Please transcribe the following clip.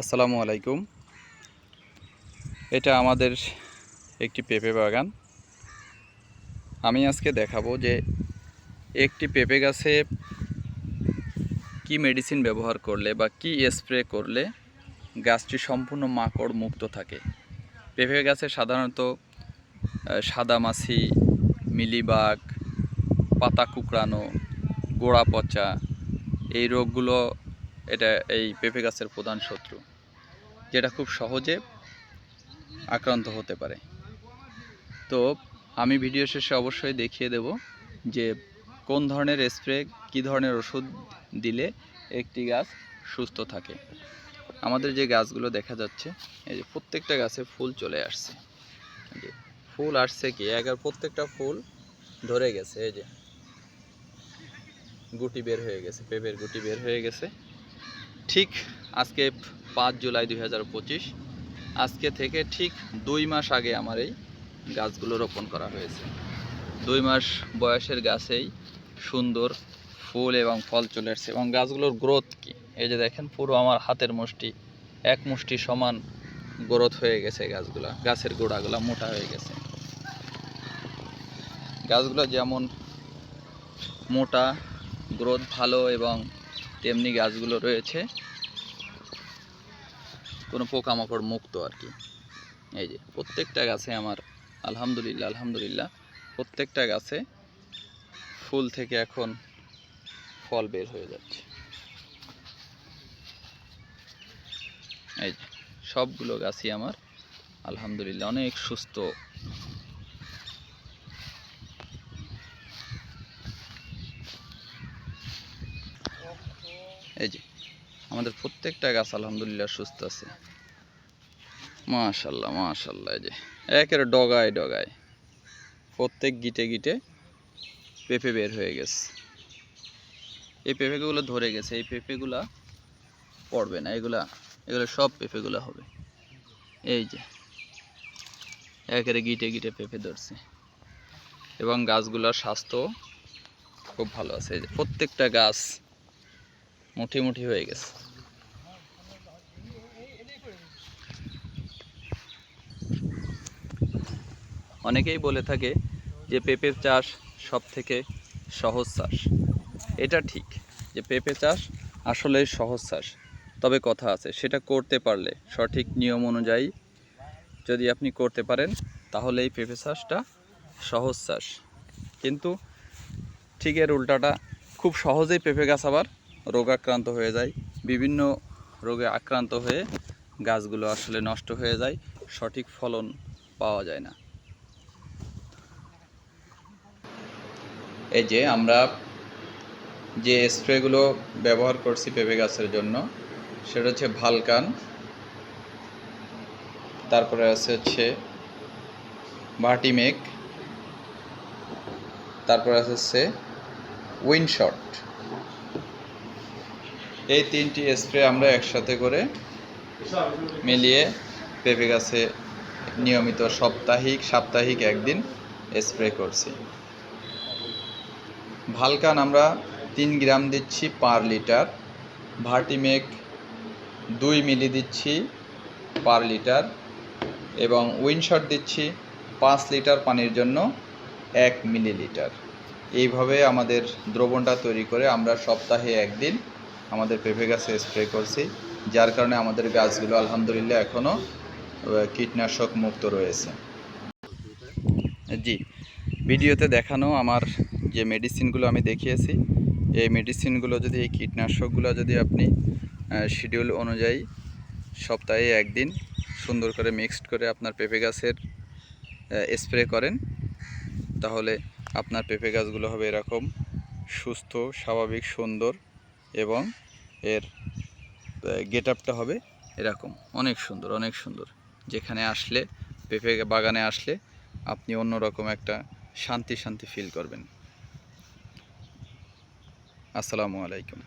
আসসালামু আলাইকুম। এটা আমাদের একটি পেঁপে বাগান। আমি আজকে দেখাবো যে একটি পেঁপে গাছে কি মেডিসিন ব্যবহার করলে বা কি স্প্রে করলে গাছটি সম্পূর্ণ মাকড় মুক্ত থাকে। পেঁপে গাছে সাধারণত সাদামাছি মিলিবাগ, পাতা কুকড়ানো, গোড়া পচা এই রোগগুলো এটা এই পেঁপে গাছের প্রধান শত্রু, যেটা খুব সহজে আক্রান্ত হতে পারে। তো আমি ভিডিও শেষে অবশ্যই দেখিয়ে দেব যে কোন ধরনের স্প্রে, কী ধরনের ওষুধ দিলে একটি গাছ সুস্থ থাকে। আমাদের যে গাছগুলো দেখা যাচ্ছে, এই যে প্রত্যেকটা গাছে ফুল চলে আসছে। ফুল আসছে কি? একবার প্রত্যেকটা ফুল ধরে গেছে, এই যে গুটি বের হয়ে গেছে, পেঁপের গুটি বের হয়ে গেছে। ঠিক আজকে পাঁচ জুলাই দুই হাজার পঁচিশ। আজকে থেকে ঠিক দুই মাস আগে আমার এই গাছগুলো রোপণ করা হয়েছে। দুই মাস বয়সের গাছেই সুন্দর ফুল এবং ফল চলে আসছে এবং গাছগুলোর গ্রোথ কি? এই যে দেখেন, পুরো আমার হাতের মুষ্টি, এক মুষ্টি সমান গ্রোথ হয়ে গেছে গাছগুলো। গাছের গোড়াগুলো মোটা হয়ে গেছে। গাছগুলো যেমন মোটা গ্রোথ ভালো এবং তেমনি গাছগুলো রয়েছে। কোনো পোকামাকড় মুক্ত আর কি। এই যে, প্রত্যেকটা গাছে আমার আলহামদুলিল্লাহ আলহামদুলিল্লাহ, প্রত্যেকটা গাছে ফুল থেকে এখন ফল বের হয়ে যাচ্ছে। এই সবগুলো গাছই আমার আলহামদুলিল্লাহ অনেক সুস্থ এই যে, আমাদের প্রত্যেকটা গাছ আলহামদুলিল্লাহ সুস্থ আছে। মাশাল্লাহ মাশাল্লাহ, এই যে একের ডগায় ডগায়। প্রত্যেক গিটে গিটে পেঁপে বের হয়ে গেছে। এই পেঁপেগুলো ধরে গেছে, এই পেঁপেগুলা পড়বে না, এগুলা, এগুলো সব পেঁপেগুলো হবে। এই যে একের গিটে গিটে পেঁপে ধরছে। এবং গাছগুলোর স্বাস্থ্য খুব ভালো আছে। এই যে, প্রত্যেকটা গাছ মুঠি মুঠি হয়ে গেছে। অনেকেই বলে থাকে যে পেঁপের চাষ সব থেকে সহজ চাষ। এটা ঠিক যে পেঁপে চাষ আসলেই সহজ চাষ। তবে কথা আছে, সেটা করতে পারলে সঠিক নিয়ম অনুযায়ী যদি আপনি করতে পারেন, তাহলে এই পেঁপে চাষটা সহজ চাষ। কিন্তু ঠিক এর উল্টাটা, খুব সহজেই পেঁপে গাছ আবার রোগাক্রান্ত হয়ে যায়। বিভিন্ন রোগে আক্রান্ত হয়ে গাছগুলো আসলে নষ্ট হয়ে যায়। সঠিক ফলন পাওয়া যায় না। এই যে আমরা যে স্প্রেগুলো ব্যবহার করছি পেঁপে গাছের জন্য, সেটা হচ্ছে ভালকান। তারপরে আছে হচ্ছে ভাটিমেক তারপরে আছে হচ্ছে উইনশট এই তিনটি স্প্রে আমরা একসাথে করে মিলিয়ে পেঁপে গাছে নিয়মিত সাপ্তাহিক সাপ্তাহিক একদিন স্প্রে করছি। ভালকান আমরা তিন গ্রাম দিচ্ছি পার লিটার ভার্টিমেক দুই মিলি দিচ্ছি পার লিটার এবং উইনশট দিচ্ছি পাঁচ লিটার পানির জন্য এক মিলিলিটার এইভাবে আমাদের দ্রবণটা তৈরি করে আমরা সপ্তাহে একদিন আমাদের পেঁপে গাছে স্প্রে করছি। যার কারণে আমাদের গাছগুলো আলহামদুলিল্লাহ এখনও কীটনাশক মুক্ত রয়েছে। জি, ভিডিওতে দেখানো আমার যে মেডিসিনগুলো আমি দেখিয়েছি, এই মেডিসিনগুলো যদি, এই কীটনাশকগুলো যদি আপনি শিডিউল অনুযায়ী সপ্তাহে একদিন সুন্দর করে মিক্সড করে আপনার পেঁপে গাছের স্প্রে করেন, তাহলে আপনার পেঁপে গাছগুলো হবে এরকম সুস্থ, স্বাভাবিক, সুন্দর এবং এর গেট আপটা হবে এরকম। অনেক সুন্দর অনেক সুন্দর। যেখানে আসলে, পেঁপে বাগানে আসলে আপনি অন্যরকম একটা শান্তি শান্তি ফিল করবেন। আসসালামু আলাইকুম।